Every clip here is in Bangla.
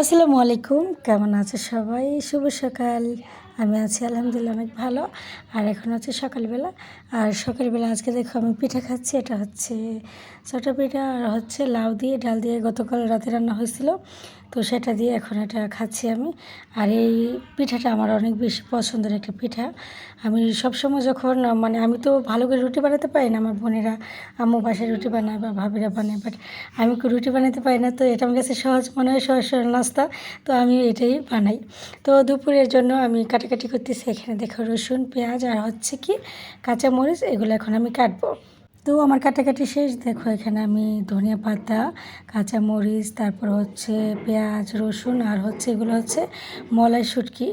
আসসালামু আলাইকুম। কেমন আছে সবাই? শুভ সকাল। আমি আছি আলহামদুলিল্লাহ অনেক ভালো। আর এখন হচ্ছে সকালবেলা। আর সকালবেলা আজকে দেখো আমি পিঠা খাচ্ছি, এটা হচ্ছে ছোটো পিঠা আর হচ্ছে লাউ দিয়ে, ডাল দিয়ে গতকাল রাতে রান্না হয়েছিল। তো সেটা দিয়ে এখন এটা খাচ্ছি আমি। আর এই পিঠাটা আমার অনেক বেশি পছন্দের একটা পিঠা। আমি সবসময় যখন মানে আমি তো ভালো করে রুটি বানাতে পারি না, আমার বোনেরা, আম্মু বাসায় রুটি বানায় বা ভাবিরা বানায় বাট আমি রুটি বানাতে পারি না? তো এটা আমার কাছে সহজ মনে হয়, সহজ সরল নাস্তা। তো আমি এটাই বানাই। তো দুপুরের জন্য আমি কাটাকাটি করতেছি, এখানে দেখো রসুন, পেঁয়াজ আর হচ্ছে কি কাঁচামরিচ, এগুলো এখন আমি কাটবো। তো আমার কাটাকাটি শেষ, দেখো এখানে আমি ধনিয়া পাতা, কাঁচামরিচ, তারপর হচ্ছে পেঁয়াজ, রসুন আর হচ্ছে এগুলো হচ্ছে মলাই শুটকি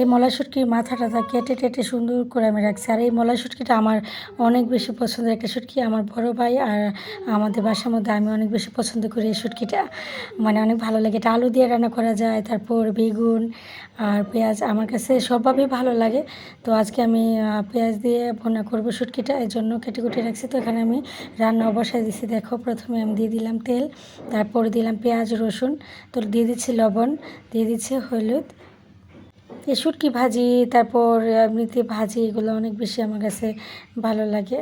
এই মলাই শুটকির মাথা টাথা কেটে টেটে সুন্দর করে আমি রাখছি। আর এই মলাই শুটকিটা আমার অনেক বেশি পছন্দের একটা শুটকি। আমার বড় ভাই আর আমাদের বাসার মধ্যে আমি অনেক বেশি পছন্দ করি এই শুটকিটা। মানে অনেক ভালো লাগে। এটা আলু দিয়ে রান্না করা যায়, তারপর বেগুন আর পেঁয়াজ আমার কাছে সবভাবেই ভালো লাগে। তো আজকে আমি পেঁয়াজ দিয়ে ভোনা করব শুটকিটা, এর জন্য কেটে কুটে রাখছি। তো এখানে আমি রান্না অবসায় দিছি। দেখো, প্রথমে আমি দিয়ে দিলাম তেল, তারপর দিলাম পেঁয়াজ, রসুন। তো দিয়ে দিচ্ছি লবণ, দিয়ে দিচ্ছি হলুদ শুটকি ভাজি, তারপর এমনিতে ভাজি, এগুলো অনেক বেশি আমার কাছে ভালো লাগে।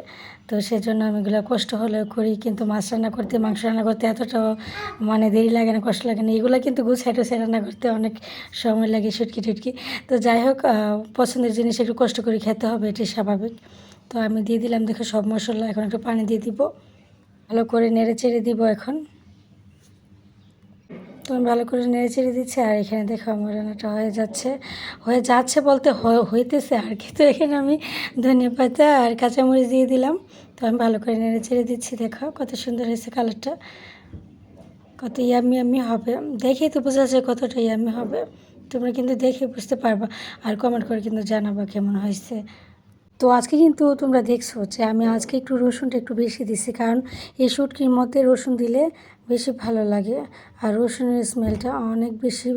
তো সেজন্য আমি এগুলো কষ্ট হলেও করি, কিন্তু মাছ রান্না করতে, মাংস রান্না করতে এতটাও মানে দেরি লাগে না, কষ্ট লাগে না। এগুলো কিন্তু গুছাই টুছাই রান্না করতে অনেক সময় লাগে শুটকি টুটকি। তো যাই হোক পছন্দের জিনিস একটু কষ্ট করে খেতে হবে এটি স্বাভাবিক। তো আমি দিয়ে দিলাম, দেখো সব মশলা, এখন একটু পানি দিয়ে দিব। ভালো করে নেড়ে চেড়ে দিব এখন। তো ভালো করে নেড়ে চেড়ে দিচ্ছি, আর এখানে দেখো আমার রান্নাটা হয়ে যাচ্ছে। হয়ে যাচ্ছে বলতে হইতেছে আর কি। তো এখানে আমি ধনিয়া পাতা আর কাঁচামরিচ দিয়ে দিলাম। তো আমি ভালো করে নেড়ে চেড়ে দিচ্ছি, দেখো কত সুন্দর হয়েছে কালারটা। কত ইয়ামি ইয়ামি হবে। দেখেই তো বোঝা যায় কতটা ইয়ামি হবে। তোমরা কিন্তু দেখে বুঝতে পারবা। আর কমেন্ট করে কিন্তু জানাবা কেমন হয়েছে। তো আজকে কিন্তু তোমরা দেখছ যে আমি আজকে একটু রসুনটা একটু বেশি দিছি, কারণ এই শুটকির মধ্যে রসুন দিলে বেশি ভালো লাগে আর রসুনের স্মেলটা অনেক বেশি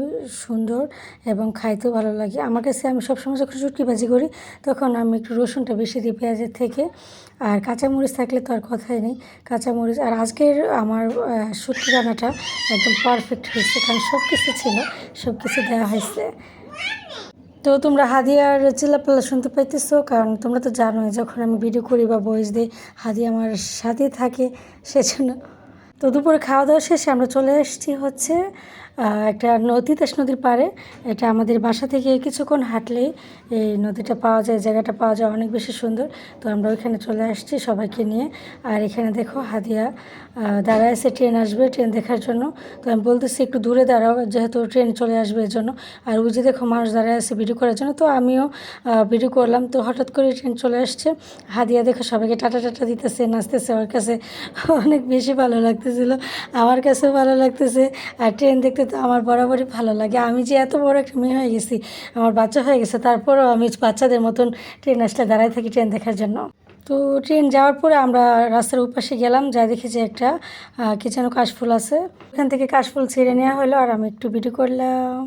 সুন্দর এবং খাইতেও ভালো লাগে। আমার কাছে আমি সবসময় যখন শুটকি ভাজি করি, তখন আমি একটু রসুনটা বেশি দিই পেঁয়াজের থেকে। আর কাঁচামরিচ থাকলে তো আর কথাই নেই, কাঁচামরিচ। আর আজকের আমার শুটকি রান্নাটা একদম পারফেক্ট হয়েছে, কারণ সব কিছু ছিল সব কিছু দেওয়া হয়েছে। তো তোমরা হাদিয়ার চিল্লাপাল্লা শুনতে পাইতেছো, কারণ তোমরা তো জানোই যখন আমি ভিডিও করি বা বয়স দিই হাদিয়া আমার সাথে থাকে, সেজন্য। তো দুপুরে খাওয়া দাওয়া শেষে আমরা চলে এসেছি হচ্ছে একটা নদী তেস নদীর পাড়ে। এটা আমাদের বাসা থেকে কিছুক্ষণ হাঁটলেই এই নদীটা পাওয়া যায়, জায়গাটা পাওয়া যায় অনেক বেশি সুন্দর। তো আমরা ওইখানে চলে আসছি সবাইকে নিয়ে। আর এখানে দেখো হাদিয়া দাঁড়ায় আছে, ট্রেন আসবে, ট্রেন দেখার জন্য। তো আমি বলতেছি একটু দূরে দাঁড়াও, যেহেতু ট্রেন চলে আসবে এর জন্য। আর ওই যে দেখো মানুষ দাঁড়ায় আছে ভিডিও করার জন্য। তো আমিও ভিডিও করলাম। তো হঠাৎ করে ট্রেন চলে আসছে। হাদিয়া দেখো সবাইকে টাটা টাটা দিতেছে, নাচতেছে ওর কাছে। অনেক বেশি ভালো লাগতেছিল, আমার কাছেও ভালো লাগতেছে। আর ট্রেন দেখতে তো আমার বরাবরই ভালো লাগে। আমি যে এত বড় একটা মেয়ে হয়ে গেছি, আমার বাচ্চা হয়ে গেছে, তারপরও আমি বাচ্চাদের মতন ট্রেন আসলে দাঁড়ায় থাকি ট্রেন দেখার জন্য। তো ট্রেন যাওয়ার পরে আমরা রাস্তার উপাশে গেলাম, যা দেখি যে একটা কি যেন কাশফুল আছে। ওখান থেকে কাশফুল ছিঁড়ে নেওয়া হলো আর আমি একটু ভিডিও করলাম।